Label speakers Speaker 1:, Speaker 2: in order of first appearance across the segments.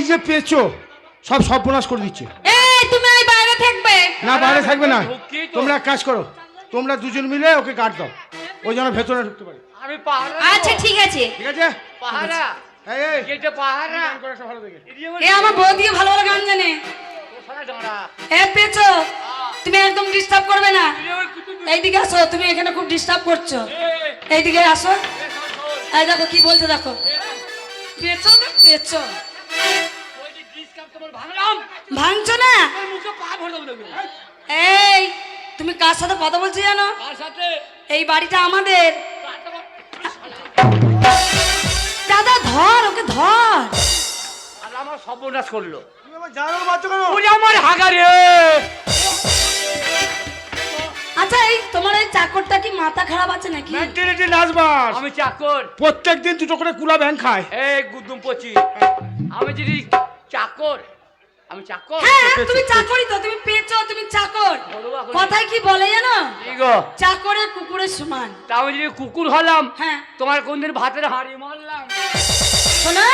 Speaker 1: এই যে পেয়েছ সব সর্বনাশ করে দিচ্ছে।
Speaker 2: এই তুমি বাইরে থাকবে?
Speaker 1: না বাইরে থাকবে না। তোমরা এক কাজ করো তোমরা দুজন মিলে ওকে কাট দাও। ওই যেন ভেতরে ঢুকতে পারে।
Speaker 3: আমি পাহারা।
Speaker 2: আচ্ছা ঠিক আছে।
Speaker 1: ঠিক
Speaker 3: পাহারা।
Speaker 1: এই
Speaker 3: পাহারা।
Speaker 2: এ আমার বউ দিয়ে ভালো ভালো গান জানে। এ পেছো তুমি একদম ডিস্টার্ব করবে না। এইদিকে আসো তুমি এখানে খুব ডিস্টার্ব করছ। এইদিকে আসো। এই দেখো কি বলছো দেখো। পেছো না পেছো ভাঙছো না? এই তুমি কার সাথে কথা বলছো জানো?
Speaker 3: সাথে?
Speaker 2: এই বাড়িটা আমাদের। দাদা ধর ওকে ধর।
Speaker 3: আমার সর্বনাশ করল।
Speaker 1: তুমি আমার
Speaker 3: হাগারে।
Speaker 2: আচ্ছা এই তোমার এই চাকরটা কি মাথা খারাপ আছে নাকি?
Speaker 1: মেন্টালিটি নাচবাস
Speaker 3: আমি চাকর।
Speaker 1: প্রত্যেক দিন দুটো করে কুলা ব্যাং খায়।
Speaker 3: এই গুদুম পচি। আমি যদি চাকর। আমি চাকর?
Speaker 2: হ্যাঁ তুমি চাকরই তো তুমি পেয়েছ তুমি চাকর। কথায় কি বলে জানো? চাকরে কুকুরের সমান।
Speaker 3: তা আমি যদি কুকুর হলাম
Speaker 2: হ্যাঁ।
Speaker 3: তোমার কোনদিন ভাতের হাঁড়ি মারলাম?
Speaker 2: শোনা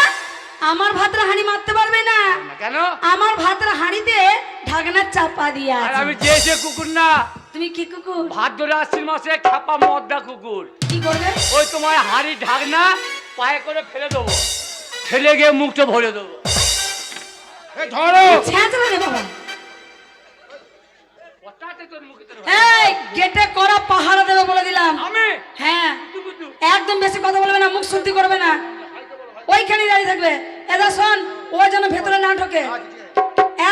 Speaker 2: আমার ভাতের হাঁড়ি মারতে পারবে না।
Speaker 3: কেন?
Speaker 2: আমার ভাতের হাঁড়িতে ঢাকনা চাপা দিয়ে
Speaker 3: আর আমি যে সে কুকুর না
Speaker 2: তুমি কি কুকুর?
Speaker 3: ভাদ্র আশ্বিন মাসে খাপা মদ্দা কুকুর।
Speaker 2: কি করবে?
Speaker 3: ওই তোমার হাঁড়ি ঢাকনা পায়ে করে ফেলে দেবো। ফেলে গিয়ে মুখটা ভরে দেবো।
Speaker 1: ধরো।
Speaker 2: ছেঁচড়ে রে বাবা
Speaker 3: কথাতে তোর মুখে তোর
Speaker 2: এই গেটে করা পাহারা দেবে বলে দিলাম।
Speaker 3: আমি?
Speaker 2: হ্যাঁ। একদম বেশি কথা বলবে না মুখ শুদ্ধি করবে না। ওইখানে দাঁড়িয়ে থাকবে। এদা শোন ও যেন ভেতরে না ঢোকে।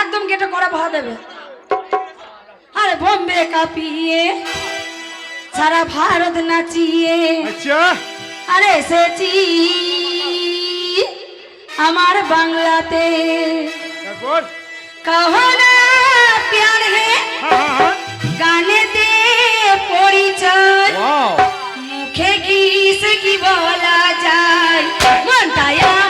Speaker 2: একদম গেটে করা পাহারা দেবে। আরে বোম্বে কাঁপিয়ে সারা ভারত নাচিয়ে।
Speaker 1: আচ্ছা।
Speaker 2: আরে এসেছি আমার বাংলাতে।
Speaker 1: তারপর
Speaker 2: কहो না প্যার হে?
Speaker 1: হ্যাঁ হ্যাঁ হ্যাঁ।
Speaker 2: গানেতে পরিচয়। মুখে কিস কি বলা যায়? মনটাই আমার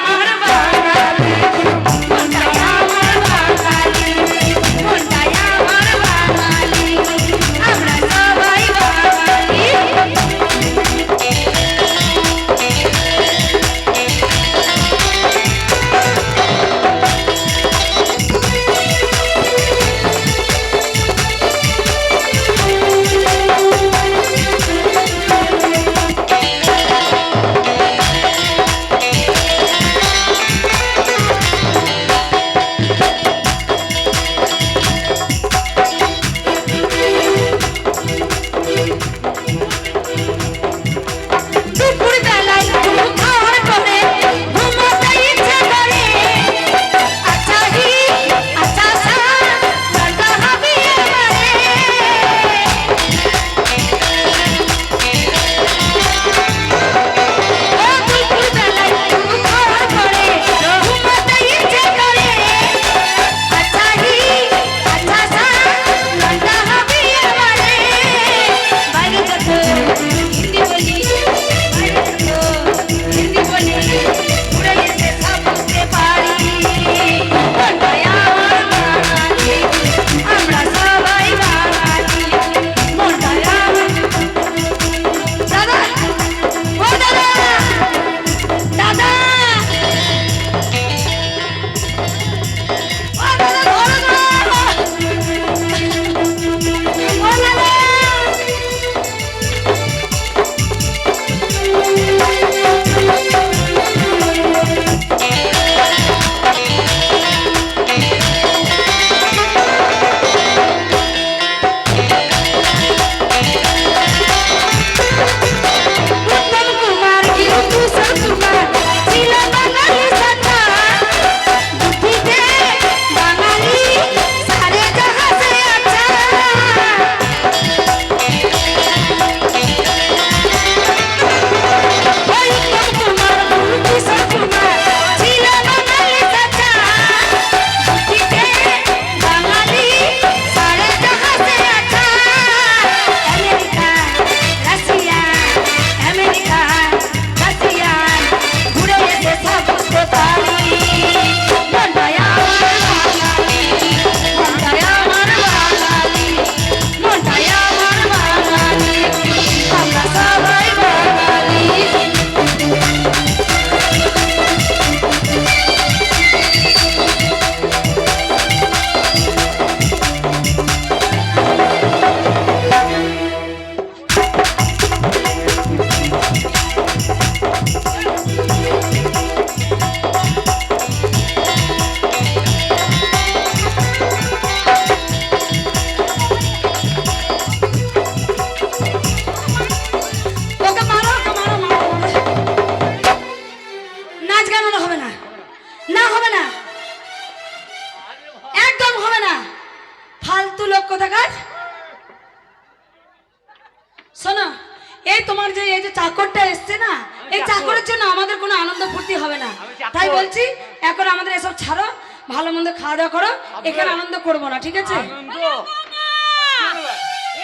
Speaker 2: করব না ঠিক আছে?
Speaker 3: আনন্দ।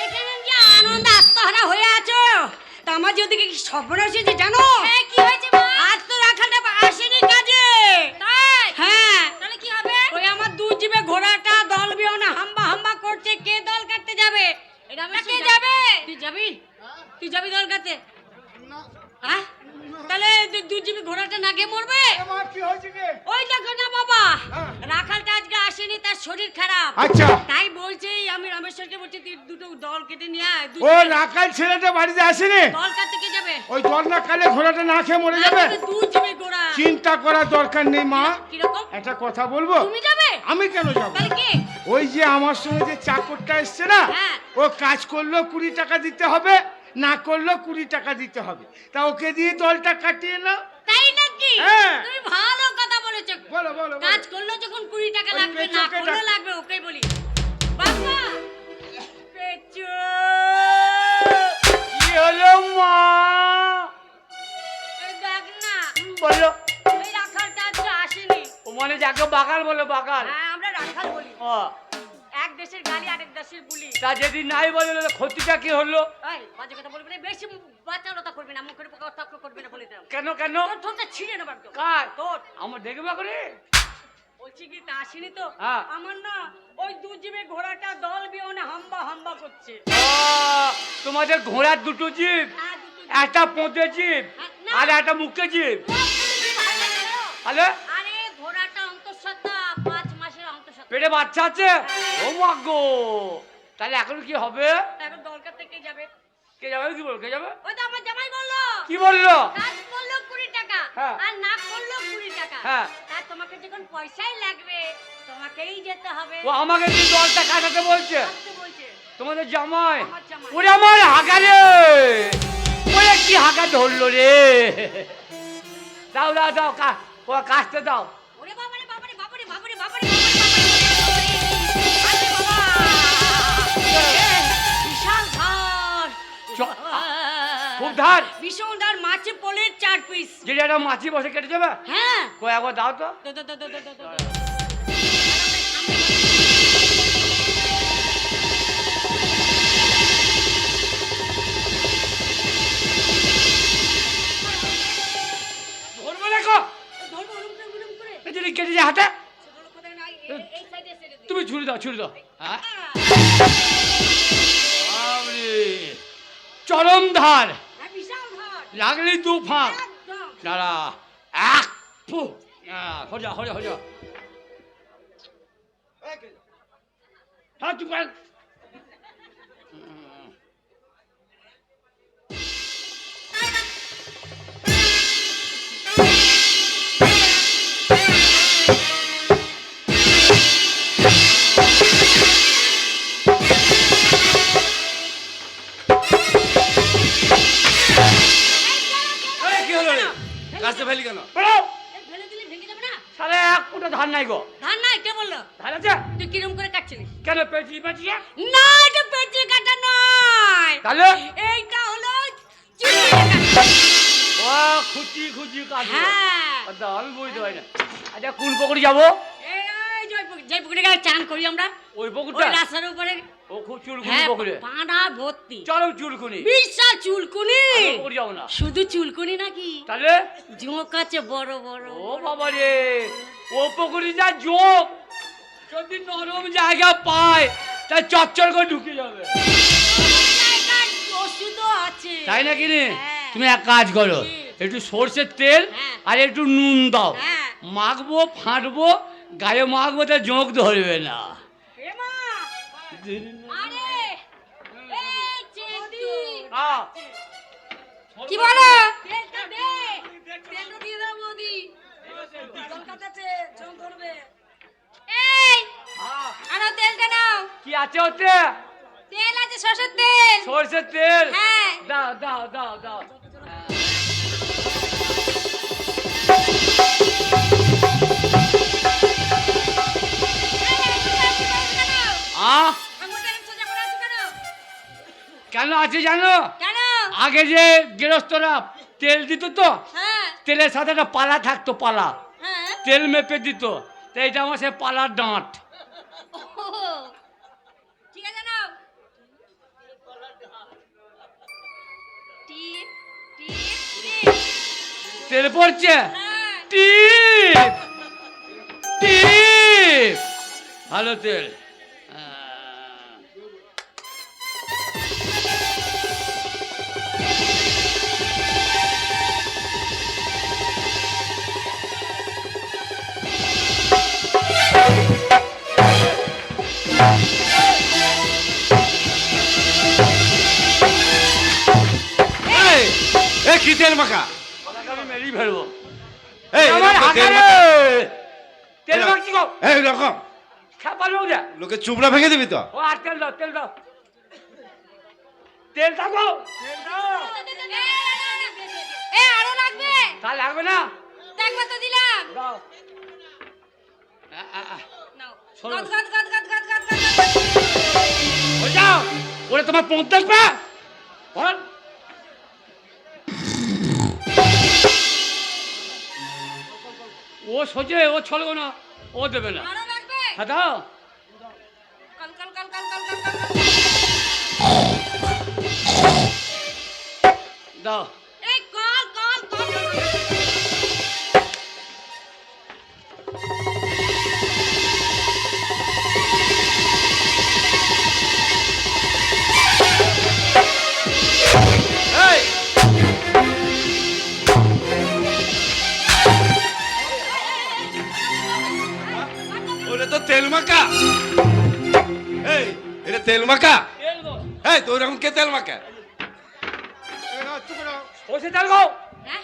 Speaker 4: এখানে যে আনন্দ আত্মহারা হয়ে আছো তা আমার যদি কি স্বপ্ন এসেছে জানো?
Speaker 5: হ্যাঁ কি হয়েছে
Speaker 4: আজ তো রাখাটা আসেনি কাজে।
Speaker 5: তাই?
Speaker 4: হ্যাঁ।
Speaker 5: তাহলে কি হবে?
Speaker 4: ওই আমার দু জিবে ঘোড়াটা দল বিহনে হাম্বা হাম্বা করছে কে দল কাটতে যাবে? এটা
Speaker 5: কে যাবে?
Speaker 4: তুই যাবি? তুই যাবি দল কাটতে? হ্যাঁ তাহলে জিবি ঘোড়াটা না গিয়ে মরবে? ওই দেখো না বাবা
Speaker 1: হ্যাঁ।
Speaker 4: রাখালটা আজকে আসেনি তার শরীর খারাপ।
Speaker 1: আচ্ছা।
Speaker 4: তাই বলছি আমি রামেশ্বরকে বলছি তুই দুটো দল কেটে নিয়ে আয়
Speaker 1: ও রাখাল ছেলেটা বাড়িতে আসেনি?
Speaker 4: দল কাটতে কে যাবে?
Speaker 1: ওই জল না কালে ঘোড়াটা না খেয়ে মরে যাবে?
Speaker 4: জিবি ঘোড়া।
Speaker 1: চিন্তা করার দরকার নেই মা।
Speaker 4: কীরকম?
Speaker 1: একটা কথা বলব?
Speaker 4: তুমি যাবে?
Speaker 1: আমি কেন যাব?
Speaker 4: তাহলে কে?
Speaker 1: ওই যে আমার সঙ্গে যে চাকরটা এসছে না
Speaker 4: হ্যাঁ।
Speaker 1: ও কাজ করল কুড়ি টাকা দিতে হবে। না করলেও কুড়ি টাকা দিতে হবে। তা ওকে দিয়ে দলটা কাটিয়ে নাও।
Speaker 4: তাই নাকি?
Speaker 1: হ্যাঁ।
Speaker 4: তুমি ভালো কথা বলেছ।
Speaker 1: বলো বলো।
Speaker 4: কাজ করলে যখন কুড়ি টাকা লাগবে না করলে লাগবে ওকে বলি। বাবা! পেঁচো!
Speaker 3: কি হলো মা?
Speaker 4: দেখ না।
Speaker 3: বলো।
Speaker 4: ওই রাখালটা আজকে আসেনি।
Speaker 3: ও মানে যাকে বাকাল বলে বাকাল
Speaker 4: হ্যাঁ আমরা রাখাল বলি।
Speaker 3: ও।
Speaker 4: দেশের গালি আরেক দেশের বুলি।
Speaker 3: তা যদি নাই বলে তাহলে ক্ষতিটা কি হলো?
Speaker 4: এই বাজে কথা বলবি না বেশি বাচ্চালতা করবি না মুখের উপর করবি না বলে দিলাম।
Speaker 3: কেন কেন?
Speaker 4: তোর ঠোঁটটা ছিঁড়ে নেবার তো
Speaker 3: কার?
Speaker 4: তোর।
Speaker 3: আমার দেখবা করে?
Speaker 4: বলছি কি তা আসেনি তো?
Speaker 3: হ্যাঁ।
Speaker 4: আমার না ওই দু জিবে ঘোড়াটা দল বিহনে হাম্বা হাম্বা করছে।
Speaker 3: তোমাদের ঘোড়ার দুটো জিপ
Speaker 4: হ্যাঁ।
Speaker 3: একটা পোঁতে জিপ
Speaker 4: না।
Speaker 3: আর একটা মুখে জিপ
Speaker 4: ও,
Speaker 3: পেটে বাচ্চা আছে? ও মা গো! তাহলে এখন কি হবে?
Speaker 4: এখন দরকার থেকে যাবে?
Speaker 3: কে যাবে? কি বল কে যাবে?
Speaker 4: ওই তো আমার জামাই বলল।
Speaker 3: কি বলল?
Speaker 4: কাজ করল কুড়ি টাকা
Speaker 3: হ্যাঁ।
Speaker 4: আর না করল কুড়ি টাকা।
Speaker 3: হ্যাঁ।
Speaker 4: আর তোমাকে যখন পয়সাই লাগবে তোমাকেই যেতে হবে।
Speaker 3: ও আমাকে দিয়ে দলটা কাটাতে বলছে। তোমাদের জামাই। ওরে আমার হাগা রে ওরে কি হাগা ধরলো রে? দাও দাও দাও কা ও কাটতে দাও। খুব ধার
Speaker 4: ভীষণ ধার মাছে পোলের চার পিস
Speaker 3: যেটা একটা মাছি বসে কেটে যাবে
Speaker 4: হ্যাঁ।
Speaker 3: কয় একবার দাও তো। কেটে যায় হাতে।
Speaker 4: ছেড়ে।
Speaker 3: তুমি ছুরি দাও ছুরি দাও। হ্যাঁ। চরম ধার।
Speaker 4: হ্যাঁ, বিশাল ধার।
Speaker 3: লাগলি দু ফাঁক
Speaker 4: একদম।
Speaker 3: দাঁড়া এক ফু হজা হজা হজা হ্যাঁ তুই কর এই,
Speaker 6: গাছটা ফেলি কেন
Speaker 3: বলো
Speaker 4: এই ফেলে দিলে ভেঙে যাবে না?
Speaker 3: তাহলে এক ফুটা ধান নাই গো।
Speaker 4: ধার নাই, কে বলল?
Speaker 3: ধান আছে?
Speaker 4: তুই কিরম করে কাটছিলিস?
Speaker 3: কেন পেঁচি পেঁচিয়ে
Speaker 4: না, এটা পেঁচিয়ে কাটা নয়।
Speaker 3: তাহলে?
Speaker 4: এইটা হলো
Speaker 3: ও খুচি খুচি কাটবো।
Speaker 4: হ্যাঁ।
Speaker 3: আচ্ছা, আমি বুঝতে পারি না। আচ্ছা কোন পুকুরে যাব?
Speaker 4: এই, এই যে ওই পুকুরে গেলে চান করি আমরা।
Speaker 3: ওই
Speaker 4: ওই
Speaker 3: পুকুরটা
Speaker 4: রাস্তার উপরে
Speaker 3: ও খুব চুলকুনি
Speaker 4: হ্যাঁ ভর্তি।
Speaker 3: চরম চুলকুনি।
Speaker 4: বিশাল চুলকুনি।
Speaker 3: পুকুরে না।
Speaker 4: শুধু চুলকুনি নাকি?
Speaker 3: তাহলে?
Speaker 4: ঝোঁক আছে বড় বড়।
Speaker 3: ও বাবা রে ও পুকুরে যা যদি নরম জায়গা পায় তা চচ্চর করে ঢুকে যাবে।
Speaker 4: ওষুধও আছে
Speaker 3: তাই না কিনে
Speaker 4: হ্যাঁ।
Speaker 3: তুমি এক কাজ করো একটু সর্ষের তেল
Speaker 4: হ্যাঁ।
Speaker 3: আর একটু নুন দাও। মাখবো ফাটবো গায়ে মাখবো তা জোঁক ধরবে না।
Speaker 4: এই
Speaker 3: আহ,
Speaker 4: আনো তেলটা নাও।
Speaker 3: কি আছে ওতে?
Speaker 4: তেল আছে সরষের তেল।
Speaker 3: সর্ষের তেল?
Speaker 4: হ্যাঁ।
Speaker 3: দাও দাও দাও দাও। আহ?
Speaker 4: আঙুলটা
Speaker 3: কেন আছে জানো? আগে যে গৃহস্থরা তেল দিত তো
Speaker 4: হ্যাঁ।
Speaker 3: তেলের সাথে একটা পালা থাকতো পালা।
Speaker 4: হ্যাঁ।
Speaker 3: তেল মেপে দিত তো এইটা আমার সে পালার ডাঁট তেল পড়ছে?
Speaker 4: হ্যাঁ।
Speaker 3: টিপ টিপ ভালো তেল।
Speaker 6: মাখা? এই
Speaker 3: আমার
Speaker 6: এরকম তেল
Speaker 3: মাখছি গো
Speaker 6: এই রকম
Speaker 3: খাবার লোক
Speaker 6: লোকে চুবড়া ভেঙে দিবি তো?
Speaker 3: ও আর তেল দাও তেল দাও। তেল থাকো। তেল দাও
Speaker 4: এ আরও লাগবে?
Speaker 3: তা লাগবে না।
Speaker 4: দেখবে তো দিলাম।
Speaker 3: দাও। আ, আ, আ।
Speaker 4: নাও।
Speaker 3: শোনো। ও সোজে ও ছড়বো না ও দেবে না। হ্যাঁ দাও দাও
Speaker 6: তো ওরকম কে তেল মাখা
Speaker 3: সর্ষে তেল গো
Speaker 4: হ্যাঁ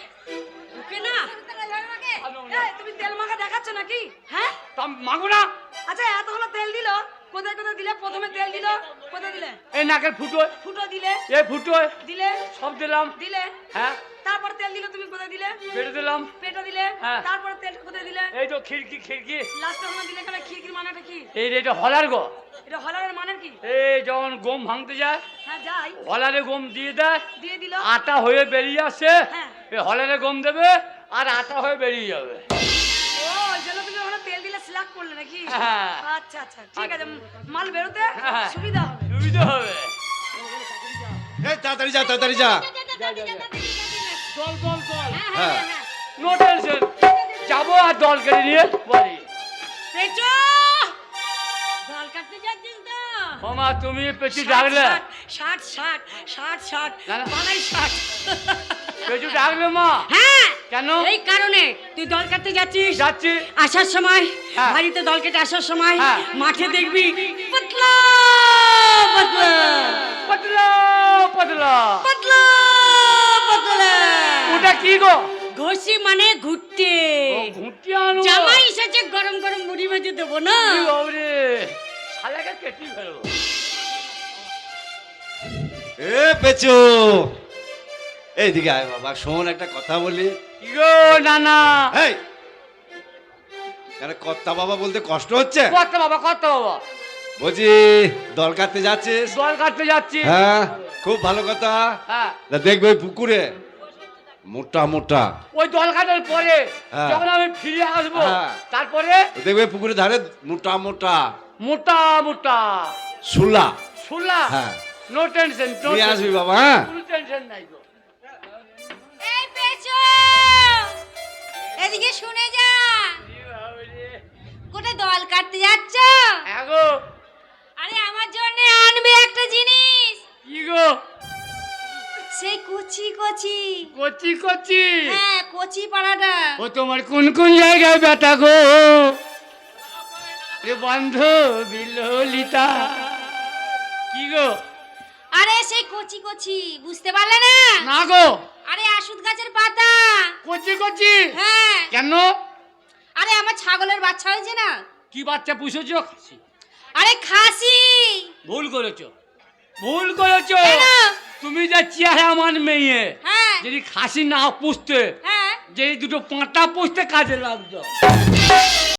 Speaker 4: ওকে না
Speaker 2: এই, তুমি তেল মাখা দেখাচ্ছ নাকি হ্যাঁ
Speaker 3: তা মাগো না
Speaker 2: আচ্ছা এতগুলো তেল দিল কোথায় কোথায় দিলে প্রথমে তেল দিল কোথায় দিলে
Speaker 3: এই নাকের ফুটো
Speaker 2: ফুটো দিলে
Speaker 3: এই ফুটো
Speaker 2: দিলে
Speaker 3: সব দিলাম
Speaker 2: দিলে
Speaker 3: হ্যাঁ
Speaker 2: তারপর তেল দিলে তুমি কোথায় দিলে
Speaker 3: পেটে দিলাম
Speaker 2: পেটে দিলে
Speaker 3: হ্যাঁ।
Speaker 2: তারপর তেল কোথায় দিলে
Speaker 3: এই তো খিড়কি খিড়কি
Speaker 2: লাস্টে ওখানে দিলে কেন খিরকির মানেটা কি
Speaker 3: এই রে, এটা হলার গো
Speaker 2: এটা হলারের মানে কি
Speaker 3: এই যখন গম ভাঙতে যায়
Speaker 2: হ্যাঁ যাই
Speaker 3: হলারে গম দিয়ে দেয়
Speaker 2: দিয়ে দিল
Speaker 3: আটা হয়ে বেরিয়ে আসে
Speaker 2: হ্যাঁ।
Speaker 3: এই হলারে গম দেবে আর আটা হয়ে বেরিয়ে যাবে
Speaker 2: ও জন্য তুমি ওখানে তেল দিলে স্লাক করলে নাকি
Speaker 3: হ্যাঁ।
Speaker 2: আচ্ছা আচ্ছা ঠিক আছে মাল বেরোতে
Speaker 3: হ্যাঁ।
Speaker 2: সুবিধা হবে
Speaker 3: সুবিধা হবে
Speaker 6: এই তাড়াতাড়ি যা তাড়াতাড়ি যা
Speaker 3: দল দল দল
Speaker 6: হ্যাঁ
Speaker 3: নো টেনশন যাব আর দল কেটে নিয়ে বাড়ি
Speaker 4: পেঁচো! জল কাটতে যাচ্ছিস তো?
Speaker 3: মামা তুমি ডাকলে
Speaker 4: ষাট ষাট ষাট ষাট। ষাট
Speaker 3: ডাকলে মা?
Speaker 4: হ্যাঁ।
Speaker 3: কেন?
Speaker 4: এই কারণে তুই দল কাটতে যাচ্ছিস।
Speaker 3: যাচ্ছি।
Speaker 4: আসার সময়
Speaker 3: হ্যাঁ।
Speaker 4: বাড়িতে দল কেটে আসার সময়
Speaker 3: হ্যাঁ।
Speaker 4: মাঠে দেখবি পাতলা পাতলা।
Speaker 3: পাতলা পাতলা।
Speaker 4: পাতলা।
Speaker 3: ওটা কি গো?
Speaker 4: ঘষি মানে ঘুরতে
Speaker 3: ও ঘুঁটি আনো
Speaker 4: জামাই এসেছে গরম গরম মুড়ি ভেজে দেবো না?
Speaker 3: কি বাবরে। শালাকে কেটে ফেলব
Speaker 6: এ পেচু। এইদিকে আয় বাবা শোন একটা কথা বলি।
Speaker 3: কি গো নানা?
Speaker 6: এই কেন কর্তা বাবা বলতে কষ্ট হচ্ছে?
Speaker 3: কত বাবা কত বাবা।
Speaker 6: বলছি দল কাটতে যাচ্ছিস?
Speaker 3: দল কাটতে যাচ্ছি।
Speaker 6: হ্যাঁ খুব ভালো কথা।
Speaker 3: হ্যাঁ।
Speaker 6: দেখবে পুকুরে। মোটা মোটা।
Speaker 3: ওই দল কাটার পরে
Speaker 6: হ্যাঁ।
Speaker 3: যখন আমি ফিরে আসব
Speaker 6: হ্যাঁ।
Speaker 3: তারপরে
Speaker 6: দেখবে পুকুরে ধারে মোটা মোটা।
Speaker 3: মোটা মোটা।
Speaker 6: সুলা।
Speaker 3: সুলা?
Speaker 6: হ্যাঁ।
Speaker 3: নো টেনশন
Speaker 6: নিয়ে আসবি বাবা হ্যাঁ।
Speaker 3: কোনো টেনশন নাই গো
Speaker 4: এই পেঁচো এদিকে শুনে যা।
Speaker 3: কি বাবরে
Speaker 4: দল কাটতে যাচ্ছ?
Speaker 3: হ্যাঁ গো।
Speaker 4: আরে আমার জন্য আনবে একটা জিনিস।
Speaker 3: কি গো?
Speaker 4: সেই কচি কচি।
Speaker 3: কচি কচি?
Speaker 4: হ্যাঁ কচি পাড়াটা।
Speaker 3: ও তোমার কোন কোন জায়গায় ব্যথা গো? রে বন্ধ বিললিতা। কি গো?
Speaker 4: আরে সেই কচি কচি বুঝতে পারলে না?
Speaker 3: না গো।
Speaker 4: আরে আশুদ গাছের পাতা।
Speaker 3: কচি কচি?
Speaker 4: হ্যাঁ।
Speaker 3: কেন?
Speaker 4: আরে আমার ছাগলের বাচ্চা হয়েছে না?
Speaker 3: কি বাচ্চা পুষেছ? খাসি।
Speaker 4: আরে খাসি।
Speaker 3: ভুল করেছ। ভুল করেছ।
Speaker 4: কেন?
Speaker 3: তুমি যে চেহারা আমার মেয়ে
Speaker 4: হ্যাঁ।
Speaker 3: যদি খাসি না পুষতে
Speaker 4: হ্যাঁ।
Speaker 3: যে দুটো পাঁটা পুষতে কাজে লাগতো।